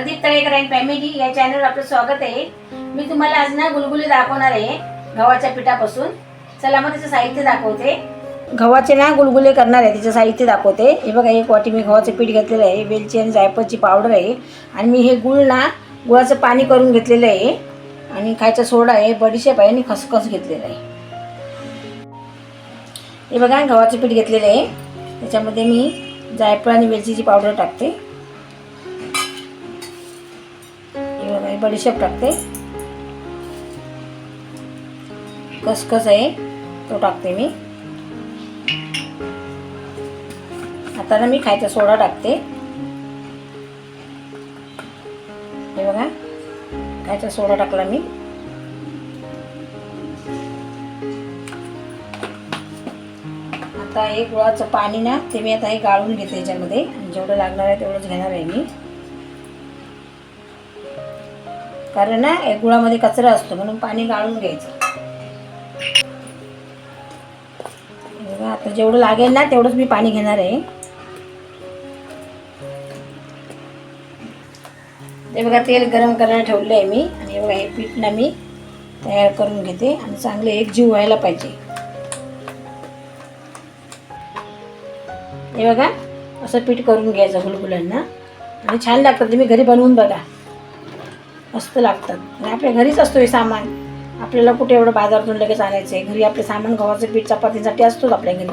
Pradeep Talekar and family या चॅनलवर आपलं स्वागत आहे. मी तुम्हाला आज ना गुलगुली दाखवणार आहे गव्हाच्या पिठापासून. चला मग त्याचं साहित्य दाखवते. गव्हाचे ना गुलगुले करणार आहे त्याचं साहित्य दाखवते. हे बघा एक वाटी मी गव्हाचं पीठ घेतलेलं आहे वेलची आणि जायफळची पावडर आहे. आणि मी हे गुळ ना गुळाचं पाणी करून घेतलेलं आहे. आणि खायचा सोडा आहे बडीशेप आहे आणि खसखस घेतलेलं आहे. हे बघा गव्हाचं पीठ घेतलेलं आहे. त्याच्यामध्ये मी जायफळ आणि वेलचीची पावडर टाकते. बडीशेप टाकते. खसखस आहे तो टाकते मी. आता ना मी खायचा सोडा टाकते. हे बघा खायचा सोडा टाकला मी. आता हे गुळाचं पाणी ना ते मी आता हे गाळून घेते याच्यामध्ये. आणि जेवढं लागणार आहे तेवढंच घेणार आहे मी. कारण ना या गुळामध्ये कचरा असतो म्हणून पाणी गाळून घ्यायचं. बघा, आता जेवढं लागेल ना तेवढंच मी पाणी घेणार आहे. ते बघा तेल गरम करायला ठेवलं आहे मी. आणि बघा हे पीठ ना मी तयार करून घेते. आणि चांगले एक जीव व्हायला पाहिजे. हे बघा असं पीठ करून घ्यायचं गुलगुलांना आणि छान लागतं तुम्ही घरी बनवून बघा. मस्त लागतात. आणि आपल्या घरीच असतो हे सामान. आपल्याला कुठे एवढं बाजारातून लगेच आणायचं आहे. घरी आपले सामान गव्हाचं पीठ चपातीसाठी असतोच आपल्या घरी.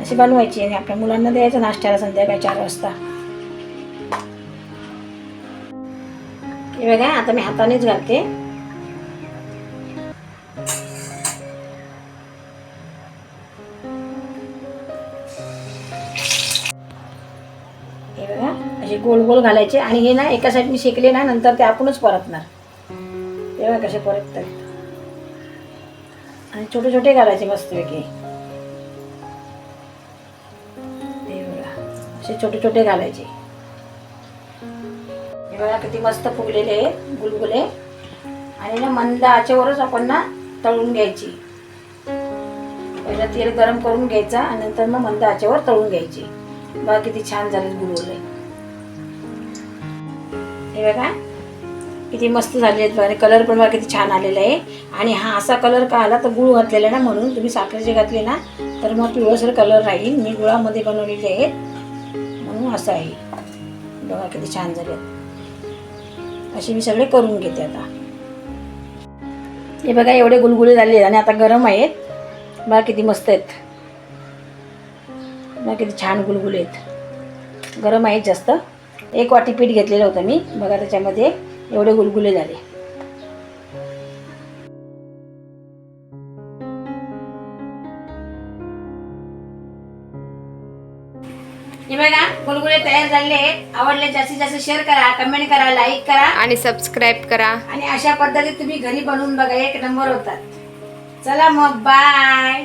अशी बनवायची आणि आपल्या मुलांना द्यायचं नाश्त्याला संध्याकाळी चार वाजता. हे बघा आता मी हातानेच घालते. हे बघा असे गोल गोल घालायचे आणि हे ना एका साईडने शेकले ना नंतर ते आपणच परतणार. हे बघा कसे परततात. आणि छोटे छोटे घालायचे मस्तपैकी. हे बघा असे छोटे छोटे घालायचे. हे बघा किती मस्त फुगलेले आहेत गुलगुले. आणि ना मंद आचेवरच आपण ना तळून घ्यायची. पहिला तेल गरम करून घ्यायचा आणि नंतर मग मंद आचेवर तळून घ्यायची. बघा किती छान झाले गुलगुले हे बघा किती मस्त झाले आहेत बघा कलर पण बघा किती छान आलेला आहे. आणि हा असा कलर का आला तर गुळ घातलेला ना म्हणून. तुम्ही साखरेचे घातले ना तर मग पिवळसर कलर राहील. मी गुळामध्ये बनवलेले आहेत म्हणून असं आहे. बघा किती छान झाले असे मी सगळे करून घेते आता. हे बघा एवढे गुलगुले झाले आहेत आणि आता गरम आहेत. बघा किती मस्त आहेत. बघा किती छान गुलगुले आहेत. गरम आहेत जास्त. एक वाटी पीठ घेतलेलं होतं मी. बघा त्याच्यामध्ये एवढे गुलगुले झाले. हे बघा गुलगुले तयार झाले आहेत. आवडले जास्तीत जास्त शेअर करा कमेंट करा लाईक करा. आणि सबस्क्राईब करा. आणि अशा पद्धतीत तुम्ही घरी बनवून बघा एक नंबर होतात. चला मग बाय